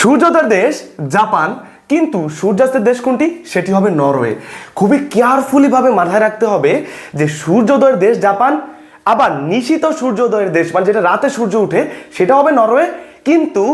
সূর্যোদয়ের দেশ জাপান, কিন্তু সূর্যাস্তের দেশ কোনটি? সেটি হবে নরওয়ে। খুবই কেয়ারফুলিভাবে মাথায় রাখতে হবে যে সূর্যোদয়ের দেশ জাপান, আবার নিশিত সূর্যোদয়ের দেশ মানে যেটা রাতে সূর্য উঠে, সেটা হবে নরওয়ে। কিন্তু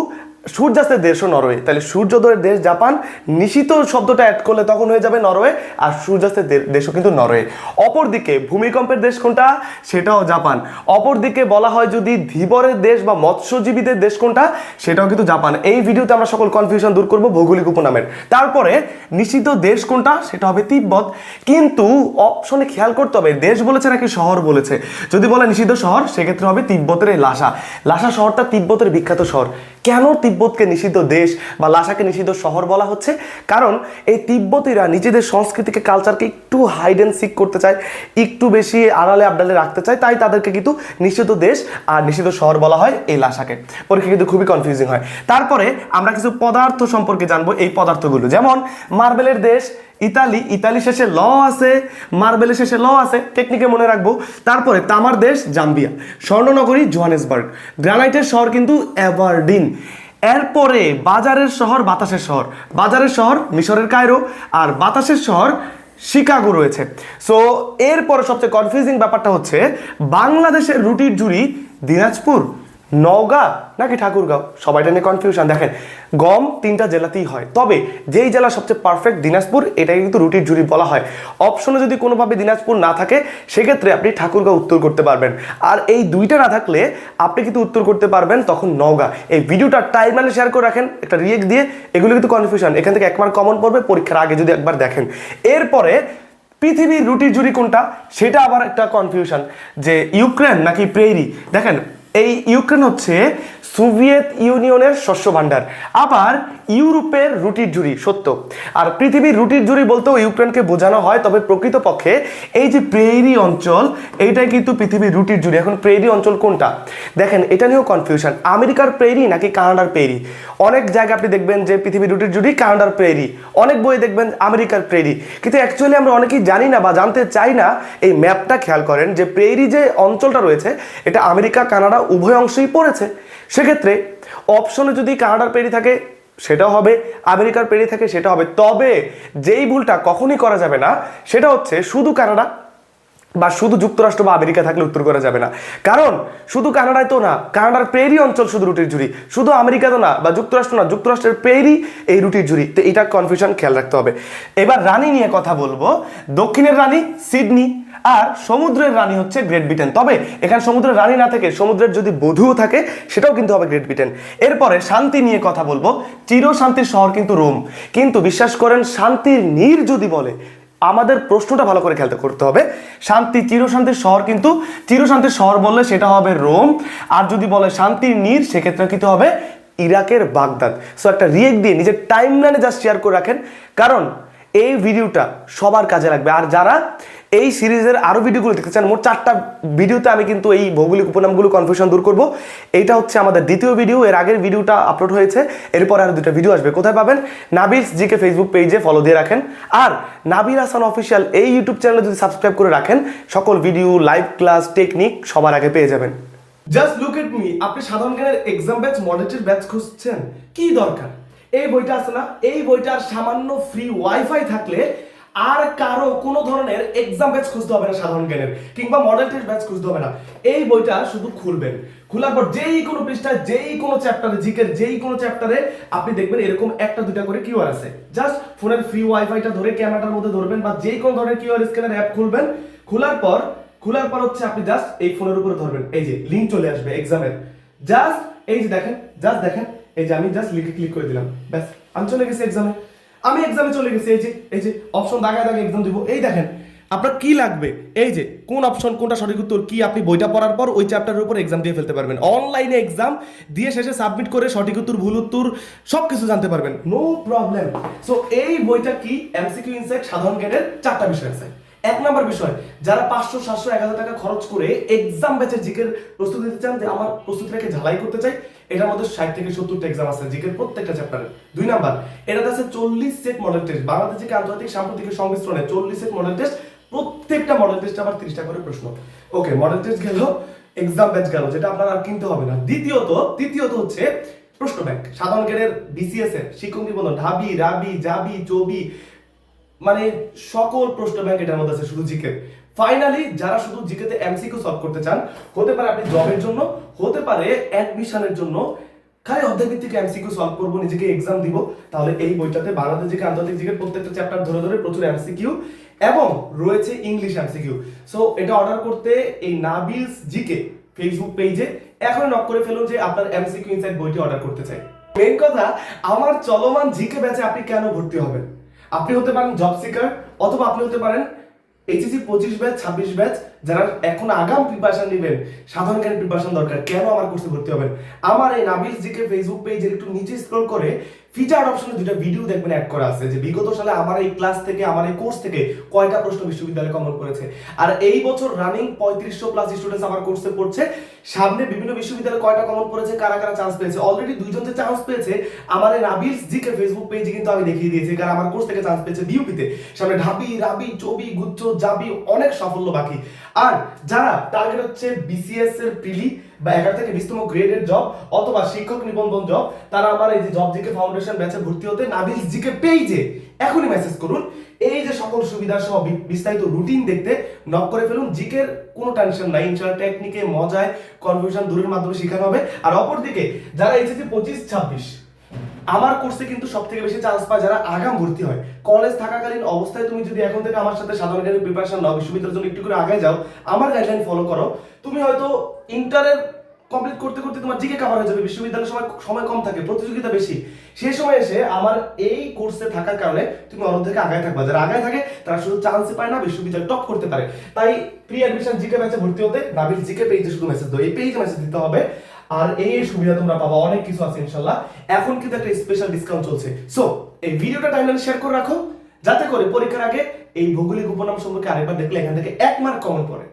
সূর্যাস্তের দেশও নরওয়ে। তাহলে সূর্যোদয়ের দেশ জাপান, নিশিত শব্দটা অ্যাড করলে তখন হয়ে যাবে নরওয়ে, আর সূর্যাস্তের দেশও কিন্তু নরওয়ে। অপরদিকে ভূমিকম্পের দেশ কোনটা? সেটাও জাপান। অপরদিকে বলা হয় যদি ধীবরের দেশ বা মৎস্যজীবীদের দেশ কোনটা? সেটাও কিন্তু জাপান। এই ভিডিওতে আমরা সকল কনফিউশন দূর করব ভৌগোলিক উপনামের। তারপরে নিষিদ্ধ দেশ কোনটা? সেটা হবে তিব্বত। কিন্তু অপশনে খেয়াল করতে হবে, দেশ বলেছে নাকি শহর বলেছে? যদি বলে নিষিদ্ধ শহর, সেক্ষেত্রে হবে তিব্বতের এই লাসা। লাসা শহরটা তিব্বতের বিখ্যাত শহর। কেন তিব্বতকে নিষিদ্ধ দেশ বা লাসাকে নিষিদ্ধ শহর বলা হচ্ছে? কারণ এই তিব্বতীরা নিজেদের সংস্কৃতিকে কালচারকে একটু হাইড অ্যান্ড সিক করতে চায়, একটু বেশি আড়ালে আবডালে রাখতে চায়, তাই তাদেরকে কিন্তু নিষিদ্ধ দেশ আর নিষিদ্ধ শহর বলা হয় এই লাসাকে পরীক্ষা কিন্তু খুবই কনফিউজিং হয়। তারপরে আমরা কিছু পদার্থ সম্পর্কে জানব এই পদার্থগুলো। যেমন, মার্বেলের দেশ ইতালি ইতালি শেষে ল আছে, মার্বেলের শেষে ল আছে টেকনিকে মনে রাখব। তারপরে তামার দেশ জাম্বিয়া, স্বর্ণনগরী, জোহানেসবার্গ। গ্রানাইটের শহর কিন্তু অ্যাভারডিন এরপরে বাজারের শহর বাতাসের শহর। বাজারের শহর মিশরের কায়রো আর বাতাসের শহর শিকাগো রয়েছে। সো এরপরে সবচেয়ে কনফিউজিং ব্যাপারটা হচ্ছে বাংলাদেশের রুটির জুড়ি দিনাজপুর। নওগাঁ নাকি ঠাকুরগাঁও? সবাইটা নিয়ে কনফিউশন দেখেন, গম তিনটা জেলাতেই হয়। তবে যেই জেলা সবচেয়ে পারফেক্ট দিনাজপুর, এটাকে কিন্তু রুটির জুড়ি বলা হয়। অপশনে যদি কোনোভাবে দিনাজপুর না থাকে, সেক্ষেত্রে আপনি ঠাকুরগাঁও উত্তর করতে পারবেন। আর এই দুইটা না থাকলে, আপনি কিন্তু উত্তর করতে পারবেন তখন নওগাঁ। এই ভিডিওটা টাইমলাইনে শেয়ার করে রাখেন, একটা রিয়েক্ট দিয়ে, এগুলো কিন্তু কনফিউশন এখান থেকে একবার কমন পড়বে, পরীক্ষার আগে যদি একবার দেখেন। এরপরে, পৃথিবীর রুটির জুড়ি কোনটা? সেটা আবার একটা কনফিউশন যে ইউক্রেন নাকি প্রেরি দেখেন এই ইউক্রেন হচ্ছে সোভিয়েত ইউনিয়নের শস্য ভাণ্ডার, আবার ইউরোপের রুটির জুড়ি সত্য। আর পৃথিবীর রুটির জুড়ি বলতেও ইউক্রেনকে বোঝানো হয়, তবে প্রকৃতপক্ষে এই যে প্রেরি অঞ্চল, এইটাই কিন্তু পৃথিবীর রুটির জুড়ি এখন প্রেরি অঞ্চল কোনটা? দেখেন, এটা নিয়েও কনফিউশন আমেরিকার প্রেরি নাকি কানাডার প্রেরি অনেক জায়গায় আপনি দেখবেন যে পৃথিবীর রুটির জুড়ি কানাডার প্রেরি অনেক বই দেখবেন আমেরিকার প্রেরি কিন্তু অ্যাকচুয়ালি আমরা অনেকেই জানি না বা জানতে চাই না, এই ম্যাপটা খেয়াল করেন যে প্রেরি যে অঞ্চলটা রয়েছে, এটা আমেরিকা, কানাডা উভয় অংশেই পড়েছে। সেক্ষেত্রে অপশনে যদি কানাডার পেরি থাকে, সেটাও হবে। আমেরিকার পেরি থাকে, সেটা হবে। তবে যেই ভুলটা কখনই করা যাবে না, সেটা হচ্ছে শুধু কানাডা বা শুধু যুক্তরাষ্ট্র বা আমেরিকা থাকলে উত্তর করা যাবে না। কারণ শুধু কানাডায় তো না, কানাডার পেরি অঞ্চল শুধু রুটির ঝুড়ি। শুধু আমেরিকা তো না বা যুক্তরাষ্ট্র না, যুক্তরাষ্ট্রের পেরি এই রুটির ঝুড়ি। তো এটা কনফিউশন খেয়াল রাখতে হবে। এবার রানী নিয়ে কথা বলব। দক্ষিণের রানী, সিডনি। আর সমুদ্রের রানী হচ্ছে গ্রেট ব্রিটেন তবে এখানে সমুদ্রের রানী না থেকে সমুদ্রের যদি বধূও থাকে, সেটাও কিন্তু হবে গ্রেট ব্রিটেন এরপরে শান্তি নিয়ে কথা বলব। চির শান্তির শহর কিন্তু রোম। কিন্তু বিশ্বাস করেন, শান্তির নীর যদি বলে, আমাদের প্রশ্নটা ভালো করে খেলতে করতে হবে। শান্তি চিরশান্তির শহর কিন্তু চিরশান্তির শহর বললে সেটা হবে রোম। আর যদি বলে শান্তির নীর, সেক্ষেত্রে কিন্তু হবে ইরাকের বাগদাদ। সো একটা রিয়েক্ট দিয়ে নিজের টাইম লাইনে জাস্ট শেয়ার করে রাখেন। কারণ এই ভিডিওটা সবার কাজে লাগবে। আর যারা এই সিরিজের আরও ভিডিওগুলো দেখতে চান, মোট চারটা ভিডিওতে আমি কিন্তু এই ভৌগোলিক উপনামগুলো কনফিউশন দূর করব। এইটা হচ্ছে আমাদের দ্বিতীয় ভিডিও এর আগের ভিডিওটা আপলোড হয়েছে, এরপর আরও দুটো ভিডিও আসবে। কোথায় পাবেন? নাবিলস জিকে ফেসবুক পেজে ফলো দিয়ে রাখেন। আর নাবিল হাসান অফিসিয়াল এই ইউটিউব চ্যানেলে যদি সাবস্ক্রাইব করে রাখেন, সকল ভিডিও লাইভ ক্লাস টেকনিক সবার আগে পেয়ে যাবেন। জাস্ট লুক এট মি আপনি সাধারণ জ্ঞানের এক্সাম ব্যাচ মডেলের ব্যাচ খুঁজছেন? কি দরকার? এই বইটা আছে না? এই বইটার সামান্য ফ্রি ওয়াইফাই থাকলে আর কারও কোনো ধরনের এক্সাম ব্যাচ খুঁজতে হবে না সাধারণ জ্ঞানের, কিংবা মডেল টেস্ট ব্যাচ খুঁজতে হবে না। এই বইটা শুধু খুলবেন। খোলার পর যেই কোনো পৃষ্ঠায়, যেই কোনো চ্যাপ্টারে জিকের যেই কোনো চ্যাপ্টারে আপনি দেখবেন এরকম একটা দুটা করে কিউআর আছে। জাস্ট ফোনের ফ্রি ওয়াইফাইটা ধরে ক্যামেরাটার মধ্যে ধরবেন বা যেই কোনো ধরনের কিউআর স্ক্যানার অ্যাপ খুলবেন। খোলার পর খোলার পর হচ্ছে আপনি জাস্ট এই ফোনের উপরে ধরবেন। এই যে লিংক চলে আসবে এক্সামের জাস্ট এই যে দেখেন জাস্ট দেখেন, এই যে আমি জাস্ট লিখে ক্লিক করে দিলাম। ব্যাস, আমি চলে গেছি এক্সামে আমি এক্সামে চলে গেছি, এই যে এই যে অপশন দাগায় দাগে এক্সাম দিব। এই দেখেন, আপনার কি লাগবে? এই যে, কোন অপশন কোনটা সঠিক উত্তর, কি আপনি বইটা পড়ার পর ওই চ্যাপ্টারের উপর এক্সাম দিয়ে ফেলতে পারবেন। অনলাইনে এক্সাম দিয়ে শেষে সাবমিট করে সঠিক উত্তর, ভুল উত্তর সব কিছু জানতে পারবেন। নো প্রবলেম সো এই বইটা কি? এমসিকিউ ইনসাইট সাধারণ জ্ঞানের চারটা বিষয় আছে। এক নম্বর বিষয়, যারা পাঁচশো, সাতশো, এক হাজার টাকা খরচ করে এক্সাম ব্যাচের জিকের প্রস্তুতি নিতে চান, যে আমার প্রস্তুতিটাকে ঝালাই করতে চাই এটার মধ্যে ষাট থেকে সত্তরটা এক্সাম আছে, জিকের প্রত্যেকটা চ্যাপ্টারে দুই নাম্বার এটাতে আছে চল্লিশ সেট মডেল টেস্ট বাংলাদেশ থেকে আন্তর্জাতিক সাম্প্রতিক সংমিশ্রণে চল্লিশ সেট মডেল টেস্ট প্রত্যেকটা মডেল টেস্ট আবার তিরিশটা করে প্রশ্ন। ওকে মডেল টেস্ট গেল এক্সাম ব্যাচ গেল, যেটা আপনার আর কিনতে হবে না। দ্বিতীয়ত, তৃতীয়ত হচ্ছে প্রশ্ন ব্যাংক সাধারণ জ্ঞানের বিসিএস এর শিক্ষক নিবন্ধন, ঢাবি, রাবি, জাবি, চবি মানে সকল প্রশ্ন ব্যাংক এটার মধ্যে আছে শুধু জিকে ফাইনালি যারা শুধু জিকেতে এমসিকিউ সলভ করতে চান, হতে পারে আপনি জবের জন্য, হতে পারে অ্যাডমিশনের জন্য, খালি অধ্যায় ভিত্তিক এমসিকিউ সলভ করব, নিজেকে এক্সাম দিব, তাহলে এই বইটাতে বাংলাদেশ জিকে আন্তর্জাতিক জিকে প্রত্যেকটা চ্যাপ্টার ধরে ধরে প্রচুর এমসিকিউ এবং রয়েছে ইংলিশ এমসিকিউ সো এটা অর্ডার করতে এই নাবিলস জিকে ফেসবুক পেজে এখন নক করে ফেলুন যে আপনার এমসিকিউ ইনসাইড বইটি অর্ডার করতে চাই। মেন কথা, আমার চলমান জিকে ব্যাচে আপনি কেন ভর্তি হবেন? আপনি হতে পারেন জব সিকার অথবা আপনি হতে পারেন এইচএসি পঁচিশ ব্যাচ ছাব্বিশ ব্যাচ যারা এখন আগাম প্রিপারেশন নেবেন, সাধারণ জ্ঞান প্রিপারেশন দরকার। কেন আমার কোর্সে ভর্তি হবেন? আমার এই নাবিল জিকে ফেসবুক পেজের একটু নিচে স্ক্রল করে ফিচার অপশনে দুটো ভিডিও দেখবেন অ্যাড করা আছে, যে বিগত সালে আমার এই ক্লাস থেকে, আমার এই কোর্স থেকে কয়টা প্রশ্ন বিশ্ববিদ্যালয়ে কমন করেছে। আর এই বছর রানিং পঁয়ত্রিশশো প্লাস স্টুডেন্টস আমার কোর্সে পড়ছে। সামনে বিভিন্ন বিশ্ববিদ্যালয়ে কয়টা কমন করেছে, কারা কারা চান্স পেয়েছে? অলরেডি দুইজন যে চান্স পেয়েছে, আমার এই নাবিলস জিকে ফেসবুক পেজে কিন্তু আমি দেখিয়ে দিয়েছি, কারণ আমার কোর্স থেকে চান্স পেয়েছে বিউপিতে সামনে ঢাবি, রাবি, চবি, গুচ্ছ, জাবি, অনেক সাফল্য বাকি। আর যারা টার্গেট হচ্ছে বিসিএস এর প্রিলি বা এগারো থেকে বিশতম গ্রেডের জব অথবা শিক্ষক নিবন্ধন জব তারা আমার এই যে জব জিকে ফাউন্ডেশন ব্যাচে ভর্তি হতে নাবিল জিকে পেজে এখনই মেসেজ করুন। এই যে সকল সুবিধা সহ বিস্তারিত রুটিন দেখতে নক করে ফেলুন। জিকের কোনো টেনশন নাই। ইনশাল্লাহ টেকনিকে মজায় কনফিউশন দূরের মাধ্যমে শেখানো হবে। আর অপরদিকে যারা এইচএসসি পঁচিশ, ছাব্বিশ আমার কোর্সে কিন্তু সব থেকে বেশি চান্স পায় যারা আগাম ভর্তি হয়। কলেজ থাকাকালীন অবস্থায় তুমি যদি এখন থেকে আমার সাথে সাধারণ জ্ঞানের প্রিপারেশন নাও, বিশ্ববিদ্যালয়ের জন্য একটু করে আগে যাও, আমার গাইডলাইন ফলো করো। তুমি হয়তো ইন্টারের কমপ্লিট করতে করতে তোমার জিকে কাভার হয়ে যাবে, বিশ্ববিদ্যালয়ের সময় সময় কম থাকে, প্রতিযোগিতা বেশি। সেই সময় এসে আমার এই কোর্সে থাকার কারণে তুমি অন্য থেকে আগায় থাকবা। যারা আগায় থাকে, তারা শুধু চান্স পায় না, বিশ্ববিদ্যালয় টপ করতে পারে। তাই প্রি অ্যাডমিশন জিকে ব্যাচে ভর্তি হতে নাবিল জিকে পেজে শুধু মেসেজ দাও। এই পেজে মেসেজ দিতে হবে আর এই সুবিধা তোমরা পাবা, অনেক কিছু আছে ইনশাল্লাহ এখন কিন্তু একটা স্পেশাল ডিসকাউন্ট চলছে। সো এই ভিডিওটা টাইমলাইন শেয়ার করে রাখো, যাতে করে পরীক্ষার আগে এই ভৌগোলিক উপনাম সম্পর্কে আরেকবার দেখলে এখান থেকে এক মার্ক কমন পড়ে।